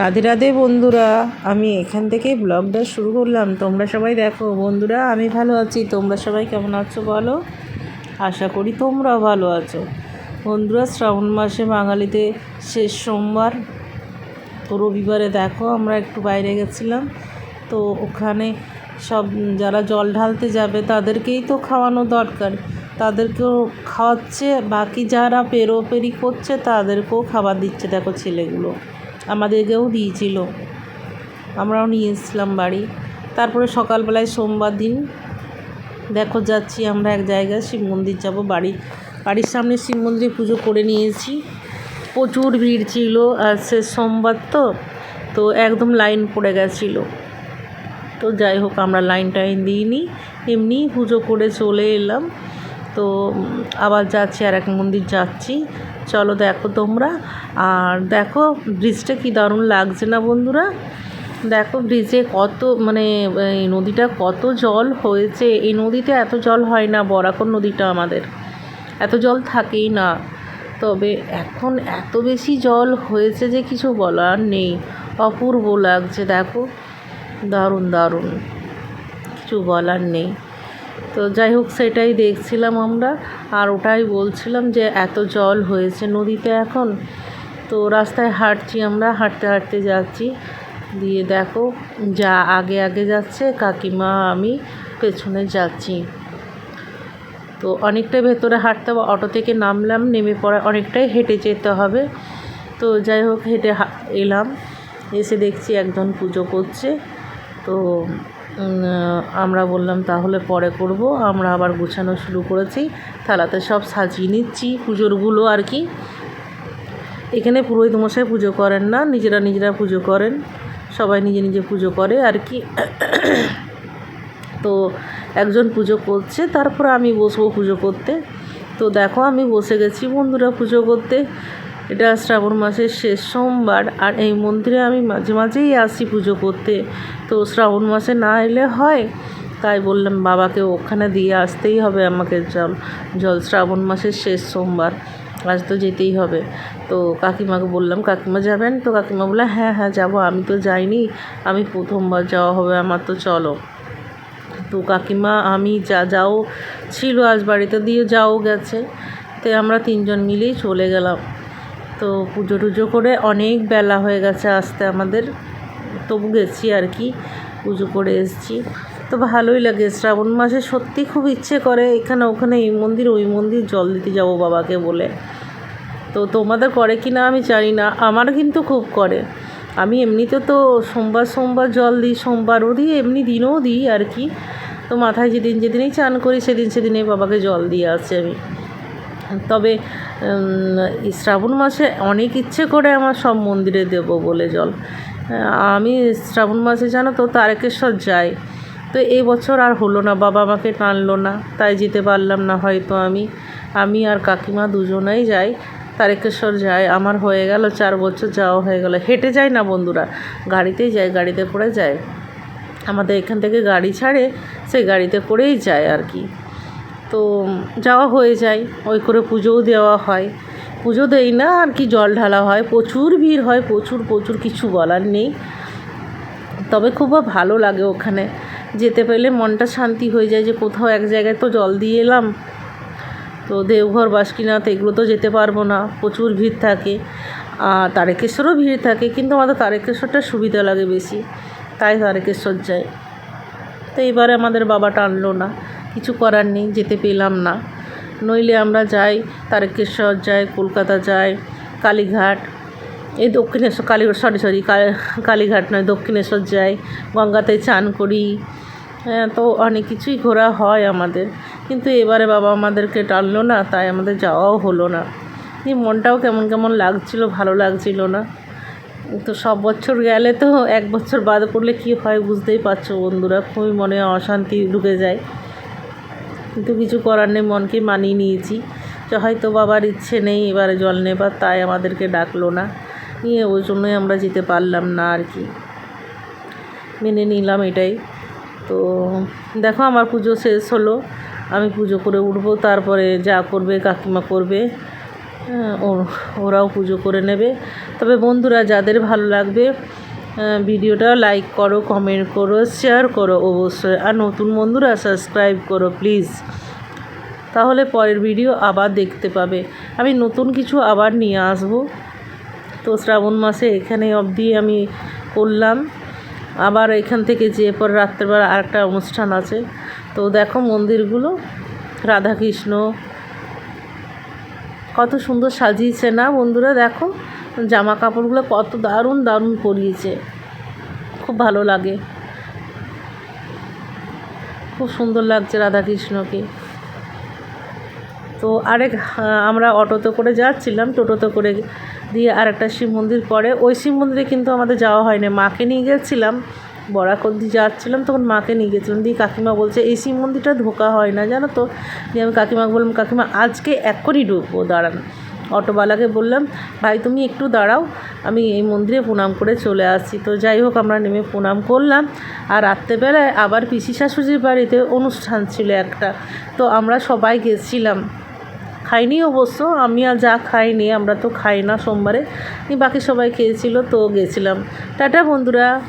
রাধে রাধে বন্ধুরা, আমি এখান থেকে ব্লগটা শুরু করলাম। তোমরা সবাই দেখো, বন্ধুরা, আমি ভালো আছি। তোমরা সবাই কেমন আছো বলো? আশা করি তোমরাও ভালো আছো। বন্ধুরা, শ্রাবণ মাসে বাঙালিতে শেষ সোমবার। তো রবিবারে দেখো, আমরা একটু বাইরে গেছিলাম। তো ওখানে সব যারা জল ঢালতে যাবে, তাদেরকেই তো খাওয়ানো দরকার। তাদেরকেও খাওয়াচ্ছে। বাকি যারা পেরোপেরি করছে, তাদেরকেও খাবার দিচ্ছে। দেখো ছেলেগুলো। আমাদেরকেও দিয়েছিল। আমরাও নিয়ে এসেছিলাম বাড়ি। তারপরে সকালবেলায় সোমবার দিন, দেখো যাচ্ছি আমরা এক জায়গায় শিব মন্দির যাব বাড়ি। বাড়ির সামনে শিব মন্দিরে পুজো করে নিয়েছি। প্রচুর ভিড় ছিল, আর সে সোমবার তো তো একদম লাইন পড়ে গেছিল। তো যাই হোক, আমরা লাইন টাইন দিইনি। এমনি পুজো করে চলে এলাম। তো আবার যাচ্ছি আর এক মন্দির যাচ্ছি। চলো দেখো তোমরা। আর দেখো ব্রিজটা কি দারুণ লাগছে না বন্ধুরা? দেখো ব্রিজে কত মানে এই নদীটা কত জল হয়েছে। এই নদীতে এত জল হয় না, বরাকর নদীটা আমাদের। এত জল থাকেই না। তবে এখন এত বেশি জল হয়েছে যে কিছু বলার নেই। অপূর্ব লাগছে, দেখো। দারুণ দারুণ। কিছু বলার নেই। তো যাই হোক, সেটাই দেখছিলাম আমরা। আর ওটাই বলছিলাম যে এত জল হয়েছে নদীতে এখন। তো রাস্তায় হাঁটছি আমরা, হাঁটতে হাঁটতে যাচ্ছি। দিয়ে দেখো, যা আগে আগে যাচ্ছে, কাকিমা, আমি পেছনে যাচ্ছি। তো অনেকটাই ভেতরে হাঁটতে হবে, অটো থেকে নামলাম, নেমে পড়া অনেকটাই হেঁটে যেতে হবে। তো যাই হোক, হেঁটে এলাম। এসে দেখছি একজন পুজো করছে। তো আমরা বললাম তাহলে পরে করব, আমরা আবার গুছানো শুরু করেছি, থালাতে সব সাজিয়ে নিচ্ছি পুজোরগুলো আর কি। এখানে পুরোহিত মশাই পুজো করেন না, নিজেরা নিজেরা পুজো করেন, সবাই নিজে নিজে পুজো করে আর কি। তো একজন পুজো করছে, তারপর আমি বসবো পুজো করতে। তো দেখো আমি বসে গেছি, বন্ধুরা পুজো করতে। এটা শ্রাবণ মাসের শেষ সোমবার, আর এই মন্দিরে আমি মাঝে মাঝেই আসি পুজো করতে। তো শ্রাবণ মাসে না এলে হয়, তাই বললাম, বাবাকে ওখানে দিয়ে আসতেই হবে আমাকে জল জল শ্রাবণ মাসের শেষ সোমবার, আজ তো যেতেই হবে। তো কাকিমাকে বললাম, কাকিমা যাবেন? তো কাকিমা বলল হ্যাঁ হ্যাঁ যাব, আমি তো যাইনি, আমি প্রথমবার যাওয়া হবে, আমার তো চলো। তো কাকিমা, আমি যা, যাও, ছিল আজ বাড়িতে দিয়ে যাও গেছে। তো আমরা তিনজন মিলেই চলে গেলাম। তো পুজো টুজো করে অনেক বেলা হয়ে গেছে আসতে আমাদের। তবু গেছি আর কি, পুজো করে এসেছি। তো ভালোই লাগে, শ্রাবণ মাসে সত্যি খুব ইচ্ছে করে এখানে ওখানে এই মন্দির, ওই মন্দির জল দিতে যাব বাবাকে বলে। তো তোমাদের করে কি না আমি জানি না, আমার কিন্তু খুব করে। আমি এমনিতে তো সোমবার সোমবার জল দিই, সোমবারও দিই, এমনি দিনও দিই আর কি। তো মাথায় যেদিন যেদিনই চান করি, সেদিন সেদিনই বাবাকে জল দিয়ে আসি আমি। তবে শ্রাবণ মাসে অনেক ইচ্ছে করে আমার সব মন্দিরে দেবো বলে জল। আমি শ্রাবণ মাসে জানো তো তারকেশ্বর যাই। তো এই বছর আর হলো না, বাবা আমাকে টানলো না, তাই যেতে পারলাম না হয়তো আমি। আমি আর কাকিমা দুজনেই যাই, তারকেশ্বর যাই। আমার হয়ে গেল চার বছর যাওয়া হয়ে গেল। হেঁটে যাই না বন্ধুরা, গাড়িতেই যাই, গাড়িতে করে যায় আমাদের এখান থেকে গাড়ি ছাড়ে, সেই গাড়িতে করেই যায় আর কি। তো যাওয়া হয়ে যায়, ওই করে পুজোও দেওয়া হয়। পুজো দেই না, আর কি জল ঢালা হয়, প্রচুর ভিড় হয়, প্রচুর প্রচুর কিছু বলার নেই। তবে খুব ভালো লাগে ওখানে। যেতে পেলে মনটা শান্তি হয়ে যায় যে কোথাও এক জায়গায় তো জল দিয়ে এলাম। তো দেওঘর, বাসকিনাথ, এগুলো তো যেতে পারব না, প্রচুর ভিড় থাকে। আর তারকেশ্বরও ভিড় থাকে, কিন্তু আমাদের তারকেশ্বরটা সুবিধা লাগে বেশি। তাই তারকেশ্বর যাই। তো এবারে আমাদের বাবা টানলো না। কিছু করার নেই, যেতে পেলাম না। নইলে আমরা যাই, তারকেশ্বর যাই, কলকাতা যাই, কালীঘাট। এই দক্ষিণেশ্বর কালী সরি সরি কালীঘাট নয়, দক্ষিণেশ্বর যাই, গঙ্গাতে চান করি। হ্যাঁ তো অনেক কিছুই ঘোরা হয় আমাদের। কিন্তু এবারে বাবা আমাদেরকে টানলো না, তাই আমাদের যাওয়াও হলো না। মনটাও কেমন কেমন লাগছিল, ভালো লাগছিল না। তো সব বছর গেলে তো এক বছর বাদ পড়লে কি হয় বুঝতেই পারছ বন্ধুরা, খুবই মনে অশান্তি ঢুকে যায়। কিন্তু কিছু করার নেই মনকে মানিয়ে নিয়েছি। হয়তো বাবার ইচ্ছে নেই এবারে জল নেবার তাই আমাদেরকে ডাকলো না। নিয়ে ওই জন্যই আমরা যেতে পারলাম না আর কি। মেনে নিলাম এটাই। তো দেখো আমার পুজো শেষ হলো। আমি পুজো করে উঠবো তারপরে যা করবে কাকিমা করবে হ্যাঁ, ওরাও পুজো করে নেবে। তবে বন্ধুরা যাদের ভালো লাগবে ভিডিওটা লাইক করো কমেন্ট করো শেয়ার করো অবশ্যই। আর নতুন বন্ধুরা সাবস্ক্রাইব করো প্লিজ তাহলে পরের ভিডিও আবার দেখতে পাবে। আমি নতুন কিছু আবার নিয়ে আসব। তো শ্রাবণ মাসে এখানে অবধি আমি করলাম। আবার এখান থেকে যে পর রাত্রেবেলা আরেকটা অনুষ্ঠান আছে। তো দেখো মন্দিরগুলো। রাধাকৃষ্ণ। কত সুন্দর সাজিয়েছে না বন্ধুরা, দেখো। জামা কাপড়গুলো কত দারুণ দারুণ পরিয়েছে। খুব ভালো লাগে। খুব সুন্দর লাগছে রাধাকৃষ্ণকে। তো আরেক, আমরা অটোতে করে যাচ্ছিলাম, টোটোতে করে দিয়ে আরেকটা শিব মন্দির পরে। ওই শিব মন্দিরে কিন্তু আমাদের যাওয়া হয়নি। মাকে নিয়ে গেছিলাম বরাকর দিয়ে যাচ্ছিলাম, তখন মাকে নিয়ে গেছিলাম। দিয়ে কাকিমা বলছে, এই শিব মন্দিরটা ধোকা হয় না, জানো তো? দিয়ে আমি কাকিমাকে বললাম, কাকিমা, আজকে এক্ষুনি ঢুকবো, দাঁড়ান। অটোওয়ালাকে বললাম, ভাই, তুমি একটু দাঁড়াও, আমি এই মন্দিরে প্রণাম করে চলে আসছি। তো যাই হোক, আমরা নেমে প্রণাম করলাম। আর রাত্রেবেলায় আবার পিসি শাশুড়ির বাড়িতে অনুষ্ঠান ছিল একটা। তো আমরা সবাই গেছিলাম। খাইনি অবশ্য, আমি আর যা খাইনি, আমরা তো খাই না সোমবারে। বাকি সবাই খেয়েছিল, তো গেছিলাম। টাটা, বন্ধুরা।